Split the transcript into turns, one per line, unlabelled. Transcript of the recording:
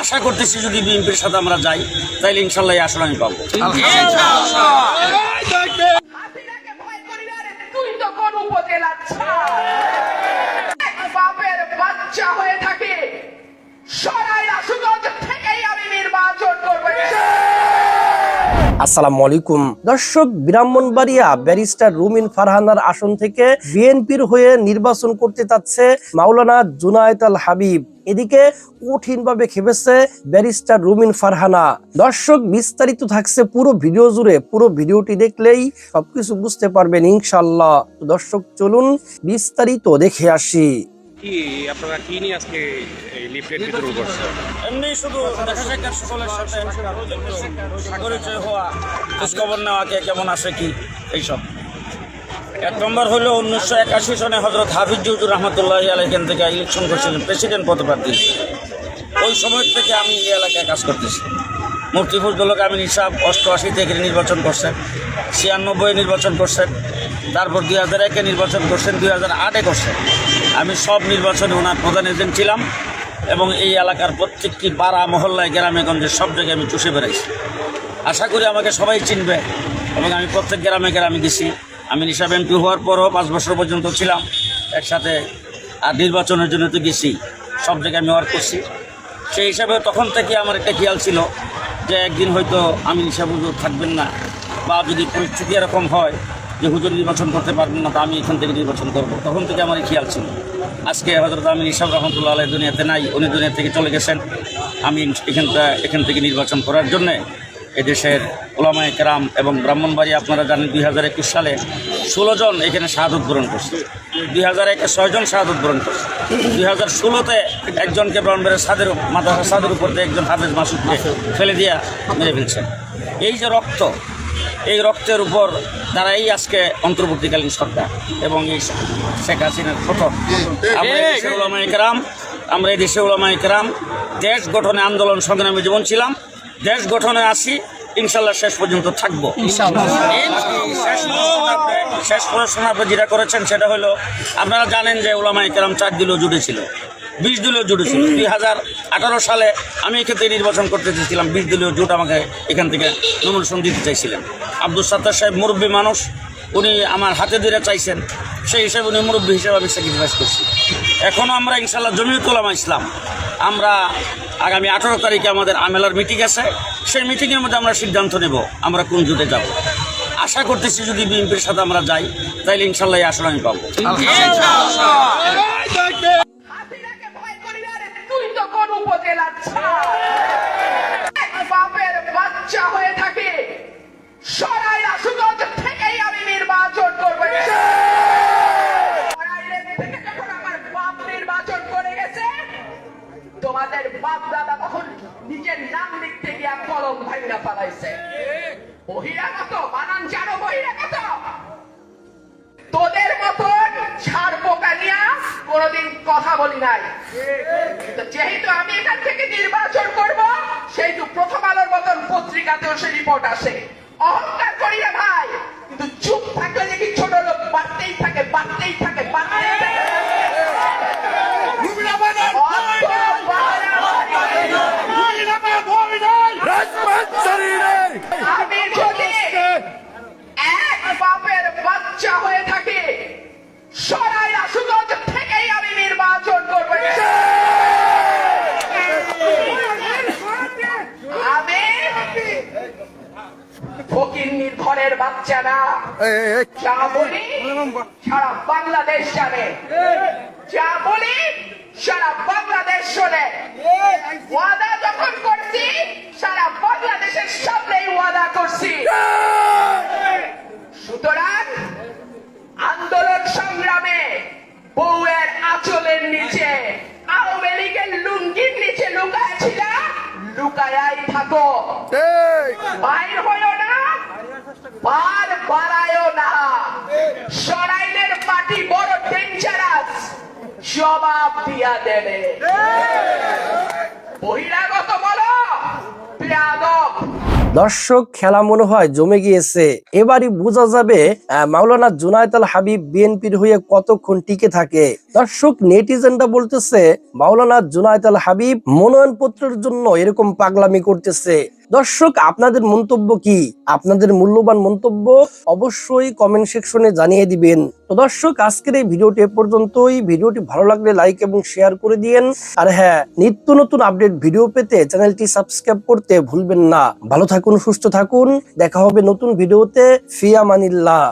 আশা করতেছি যদি বিএনপির সাথে আমরা যাই তাহলে ইনশাল্লাহ এই আসন আমি পাবো।
আসসালামু আলাইকুম। দর্শক, ব্রাহ্মণবাড়িয়া ব্যারিস্টার রুমিন ফারহানার আসন থেকে বিএনপির হয়ে নির্বাচন করতে চাচ্ছে মাওলানা জুনায়েদ আল হাবিব। এদিকে কঠিনভাবে খেপেছে ব্যারিস্টার রুমিন ফারহানা। দর্শক বিস্তারিত থাকছে পুরো ভিডিও জুড়ে। পুরো ভিডিওটি দেখলেই সবকিছু বুঝতে পারবেন ইনশাল্লাহ দর্শক চলুন বিস্তারিত দেখে আসি।
কি আপনারা কি নিয়ে আজকে এই লিফলেট বিতরণ করছেন?
এমনি শুধু দেখা সাক্ষাৎ সকলের সাথে পরিচয় হওয়া খোঁজখবর নেওয়া কে কেমন আছে কি এইসব। এক নম্বর হলো উনিশশো একাশি সনে হজরত হাফিজ জুজুর রহমতুল্লাহ এখান থেকে ইলেকশন করছিলেন প্রেসিডেন্ট পদপ্রার্থী ওই সময় থেকে আমি এই এলাকায় কাজ করতেছি। মূর্তি ফজলুল আমিন হিসাব অষ্টআশি থেকে নির্বাচন করছেন, ছিয়ানব্বই নির্বাচন করছেন, তারপর দুই হাজার একে নির্বাচন করছেন, দুই হাজার আটে করছেন। আমি সব নির্বাচনে ওনার প্রধান এজেন্ট ছিলাম এবং এই এলাকার প্রত্যেকটি পাড়া, মহল্লায়, গ্রামে, গঞ্জে সব জায়গায় আমি চষে বেড়াইছি। আশা করি আমাকে সবাই চিনবে এবং আমি প্রত্যেক গ্রামে গ্রামে গেছি। আমি হিসাব এমপি হওয়ার পরও পাঁচ বছর পর্যন্ত ছিলাম একসাথে, আর নির্বাচনের জন্য তো গেছি। সব জায়গায় আমি ওয়ার্ক করছি। সেই হিসাবে তখন থেকে আমার একটা খেয়াল ছিল যে একদিন হয়তো আমি হিসাব হুজুর থাকবেন না, বা যদি পরিস্থিতি এরকম হয় যে হুজুর নির্বাচন করতে পারবেন না, তো আমি এখান থেকে নির্বাচন করব। তখন থেকে আমার খেয়াল ছিল। আজকে হজরত আমিন ইসাব রহমতুল্লাহ আলাই দুনিয়াতে নাই, উনি দুনিয়া থেকে চলে গেছেন। আমি এখানটা, এখান থেকে নির্বাচন করার জন্যে এদেশের ওলামায় কেরাম এবং ব্রাহ্মণবাড়ি আপনারা জানেন দুই হাজার একুশ সালে ষোলো জন এখানে শাহাদত বরণ করছে। দুই হাজার একে ছয়জন শাহাদত বরণ করছে। দুই হাজার ষোলোতে একজনকে ব্রাহ্মণবাড়ির সাদের মাদ্রাসা সাদের উপর দিয়ে একজন হাফেজ মাসুদকে ফেলে দিয়া মেরে ফেলছেন এই যে রক্ত, এই রক্তের উপর তারাই আজকে অন্তর্বর্তীকালীন সরকার এবং এই শেখ হাসিনার প্রথম আমরা ওলামায় কেরাম আমরা এই দেশে ওলামায় কেরাম দেশ গঠনে আন্দোলন সংগ্রামে জীবন ছিলাম। দেশ গঠনে আসি ইনশাল্লাহ শেষ পর্যন্ত থাকব। শেষ প্রশ্ন আপনি- যেটা করেছেন সেটা হলো আপনারা জানেন যে ওলামায় কেরাম চার দিলেও জুড়েছিল বিশ দলীয় জোট ছিল। দুই হাজার আঠারো সালে আমি থেকে নির্বাচন করতে চেয়েছিলাম বিশ দলীয় জোট আমাকে এখান থেকে নমিনেশন দিতে চাইছিলেন। আব্দুল সাত্তার সাহেব মুরব্বী মানুষ উনি আমার হাতে ধরে চাইছেন সেই হিসাবে উনি মুরব্বী হিসেবে আমি স্যাক্রিফাইস করছি। এখনও আমরা ইনশাল্লাহ জমিয়ত উলামা ইসলাম আমরা আগামী আঠারো তারিখে আমাদের আমেলার মিটিং আছে। সেই মিটিংয়ের মধ্যে আমরা সিদ্ধান্ত নেব আমরা কোন জুটে যাব। আশা করতেছি যদি বিএনপির সাথে আমরা যাই তাহলে ইনশাল্লাহ এই আসন আমি পাবো।
তুই তো কোন উপজেলার তোমাদের বাপ দাদা তখন নিজের নাম লিখতে গিয়া কলম ভাঙা পালাইছে বহিরাগত বানান জানো বহিরাগত। তোদের মতন ছাড় পোকা নিয়া কোনোদিন কথা বলি নাই। যেহেতু আমি এখান থেকে নির্বাচন করব, সেহেতু প্রথম আলোর মতন পত্রিকাতেও সে রিপোর্ট আসে। অহংকার করি না ভাই, কিন্তু চুপ থাকলে দেখি ছোট লোক বাড়তেই থাকে বাড়তেই থাকে, বাড়তেই থাকে অত বাড়াবাড়ি আমি যদি এক বাপের বাচ্চা হয়ে থাকে সরাই রাসুগঞ্জ থেকেই আমি নির্বাচন করব আমি ফকির ঘরের বাচ্চা না। যা বলি সারা বাংলাদেশ জানে। যা বলি সারা বাংলাদেশ শোনে। ওয়াদা যখন করছি সারা বাংলাদেশের সামনেই ওয়াদা করছি। সুতরাং আন্দোলন সংগ্রামে বউয়ের আঁচলের নিচে আওয়ামী লীগের লুঙ্গির নিচে লুকাইছিল লুকায়াই থাকো। বাইর হইও না। বার বাড়ায়ও না। সরাইলের মাটি বড় ডেঞ্জারাস জবাব দিয়া দেবে। বহিরাগত বলো
দর্শক, খেলা মনে হয় জমে গিয়েছে। এবারই বোঝা যাবে মাওলানা জুনায়দ আল হাবিব বিএনপির হয়ে কতক্ষণ টিকে থাকে। দর্শক, নেটিজেনরা বলতেছে, মাওলানা জুনায়দ আল হাবিব মনোনয়ন পত্রের জন্য এরকম পাগলামি করতেছে। দর্শক, আপনাদের মন্তব্য কি? আপনাদের মূল্যবান মন্তব্য অবশ্যই কমেন্ট সেকশনে জানিয়ে দিবেন। তো দর্শক, আজকের এই ভিডিওটি এ পর্যন্তই। ভিডিওটি ভালো লাগলে লাইক এবং শেয়ার করে দিয়েন। আর হ্যাঁ নিত্য নতুন আপডেট ভিডিও পেতে চ্যানেলটি সাবস্ক্রাইব করতে ভুলবেন না। ভালো থাকুন, সুস্থ থাকুন। দেখা হবে নতুন ভিডিওতে ফিয়ামানিল্লাহ